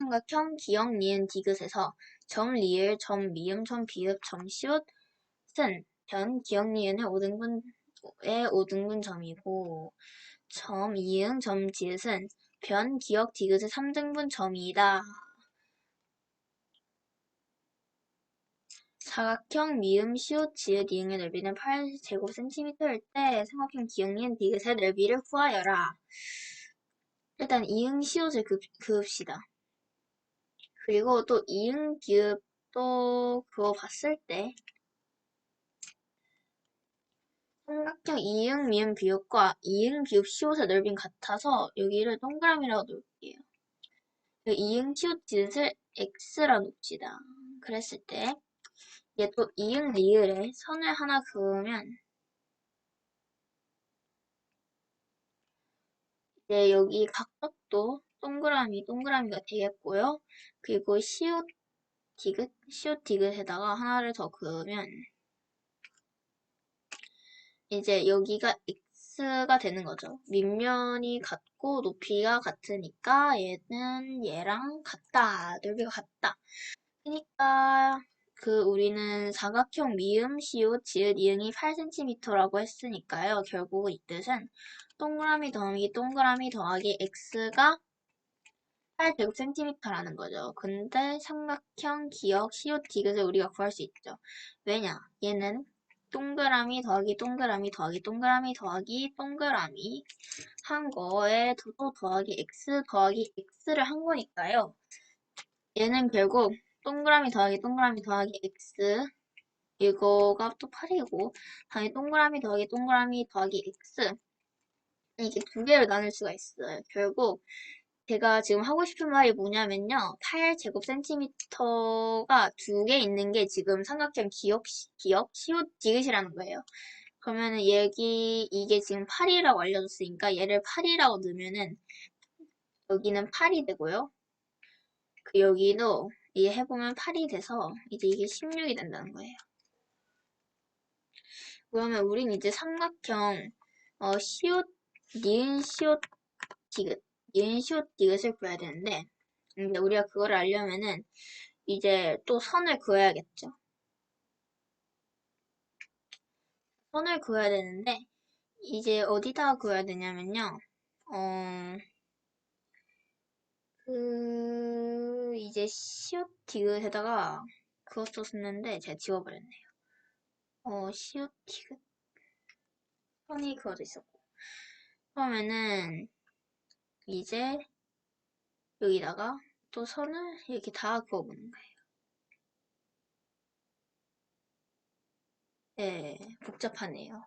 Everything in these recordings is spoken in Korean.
삼각형 기역 니은 디귿에서 점 리을, 점 미음, 점 비읍, 점 시옷은 변 기역 니은의 5등분의 5등분 점이고 점 이응, 점 지읒은 변 기역 디귿의 3등분 점이다. 사각형 미음, 시옷, 지읒, 이응의 넓이는 8제곱cm일 때 삼각형 기역 니은 디귿의 넓이를 구하여라. 일단 이응, 시옷을 그, 그읍시다. 그리고 또 이응, 기읍 또 그거 봤을 때 삼각형 이응, 미음, 비읍과 이응, 비읍, 시옷의 넓이는 같아서 여기를 동그라미라고 놓을게요. 그 이응, 시옷, 지읒을 x라 놓읍시다. 그랬을 때 얘 또 이응, 리을에 선을 하나 그으면 이제 여기 각각도 동그라미, 동그라미가 되겠고요. 그리고 시옷, 디귿, 시옷, 디귿에다가 하나를 더 그으면 이제 여기가 x가 되는 거죠. 밑면이 같고 높이가 같으니까 얘는 얘랑 같다. 넓이가 같다. 그러니까 그 우리는 사각형 미음, 시옷, 지읒, 이응이 8cm라고 했으니까요. 결국은 이 뜻은 동그라미 더하기 동그라미 더하기 x가 8제곱cm라는 거죠. 근데 삼각형, 기역, 시옷, 디귿을 우리가 구할 수 있죠. 왜냐? 얘는 동그라미 더하기 동그라미 더하기 동그라미 더하기 동그라미 한 거에 도도 더하기 x 더하기 x를 한 거니까요. 얘는 결국 동그라미 더하기 동그라미 더하기 x 이거가 또 8이고 다음에 동그라미 더하기 동그라미 더하기 x 이게 두 개를 나눌 수가 있어요. 결국 제가 지금 하고 싶은 말이 뭐냐면요. 8제곱cm가 두 개 있는 게 지금 삼각형 기역, 기역, 시옷, 디귿이라는 거예요. 그러면은 여기 이게 지금 8이라고 알려줬으니까 얘를 8이라고 넣으면은 여기는 8이 되고요. 그 여기도 이게 해보면 8이 돼서 이제 이게 16이 된다는 거예요. 그러면 우린 이제 삼각형 어, 시옷, 니은 시옷, 디귿 니은시옷 디귿을 그어야 되는데 근데 우리가 그걸 알려면은 이제 또 선을 그어야겠죠. 선을 그어야 되는데 이제 어디다가 그어야 되냐면요. 어, 그 이제 시옷 디귿에다가 그었었는데 제가 지워버렸네요. 어, 시옷 디귿 선이 그어져 있었고 그러면은 이제 여기다가 또 선을 이렇게 다 그어보는 거예요. 네, 복잡하네요.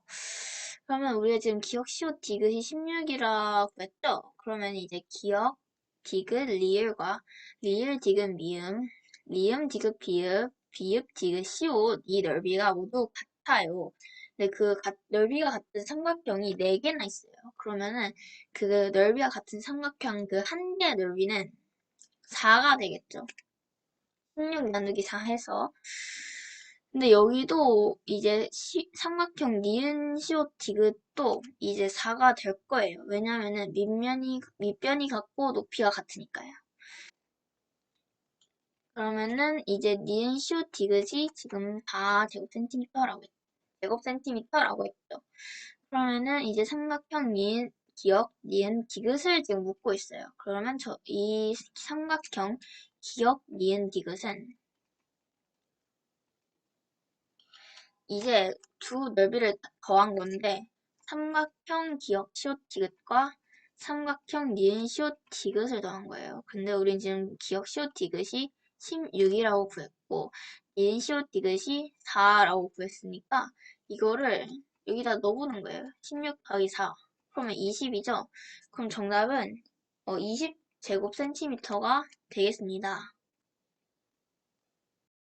그러면 우리가 지금 기억 시옷 디귿이 16이라고 했죠? 그러면 이제 기억, 디귿, 리을과 리을, 디귿, 미음, 미음, 디귿, 비읍, 비읍, 디귿, 시옷 이 넓이가 모두 같아요. 근데 그 가, 넓이가 같은 삼각형이 4개나 있어요. 그러면은 그 넓이가 같은 삼각형 그 한 개의 넓이는 4가 되겠죠. 16 나누기 4 해서 근데 여기도 이제 시, 삼각형 니은 시옷 디귿도 이제 4가 될 거예요. 왜냐면은 밑면이 밑변이 같고 높이가 같으니까요. 그러면은 이제 니은 시옷 디귿이 지금 4 제곱센티미터라고 했죠. 제곱센티미터라고 했죠. 그러면은 이제 삼각형 니은 기역, 니은, 디귿을 지금 묻고 있어요. 그러면 저 이 삼각형 기역, 니은, 디귿은 이제 두 넓이를 더한 건데 삼각형 기역, 시옷, 디귿과 삼각형 니은, 시옷, 디귿을 더한 거예요. 근데 우린 지금 기역, 시옷, 디귿이 16이라고 구했고 니은, 시옷, 디귿이 4라고 구했으니까 이거를 여기다 넣어보는 거예요. 16 더하기 4. 그러면 20이죠? 그럼 정답은 20제곱센티미터가 되겠습니다.